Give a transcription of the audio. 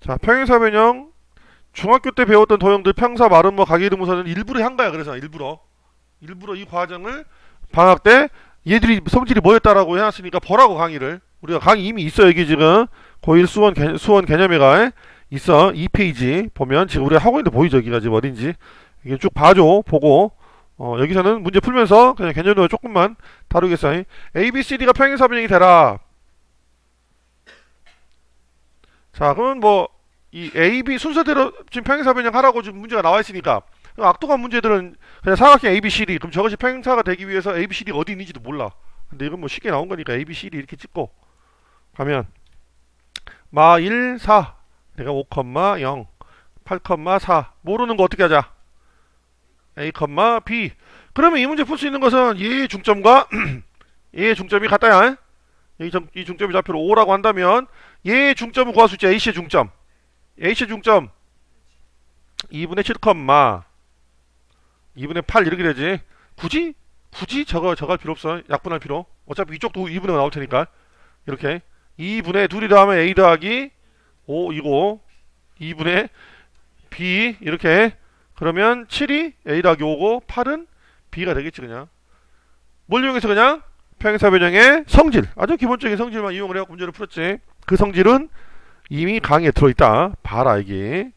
자, 평행사 변형. 중학교 때 배웠던 도형들 평사 말음뭐 가계대문서는 일부러 한 거야. 그래서 일부러. 일부러 이 과정을 방학 때 얘들이 성질이 뭐였다라고 해놨으니까 보라고 강의를. 우리가 강의 이미 있어 여기 지금. 고1 수원 개, 수원 개념회가 있어. 2페이지 보면 지금 우리가 하고 있는데 보이죠? 여기가 지금 어딘지. 이게 쭉 봐줘 보고. 어, 여기서는 문제 풀면서 그냥 개념을 조금만 다루겠어. A, B, C, D가 평행사 변형이 되라 자 그러면 뭐 이 A, B 순서대로 지금 평행사 변형 하라고 지금 문제가 나와 있으니까. 악독한 문제들은 그냥 사각형 A, B, C, D. 그럼 저것이 평행사가 되기 위해서 A, B, C, D가 어디 있는지도 몰라. 근데 이건 뭐 쉽게 나온 거니까 A, B, C, D 이렇게 찍고. 가면 마 1, 4 내가 5, 0 8, 4 모르는 거 어떻게 하자? A, B. 그러면 이 문제 풀 수 있는 것은 얘의 중점과 얘의 중점이 같다야 이, 중점이 좌표로 5라고 한다면 얘의 중점을 구할 수 있지 A씨의 중점. A씨의 중점. 2분의 7, 2분의 8 이렇게 되지. 굳이? 굳이 저거 저거 할 필요 없어. 약분할 필요. 어차피 이쪽도 2분의 나올 테니까. 이렇게. 2분의 둘이 더하면 A 더하기 5 이고 2분의 B 이렇게. 그러면 7이 A 더하기 5고 8은 B가 되겠지 그냥. 뭘 이용해서 그냥 평행사 변형의 성질. 아주 기본적인 성질만 이용을 해서 문제를 풀었지. 그 성질은 이미 강의에 들어있다. 봐라 이게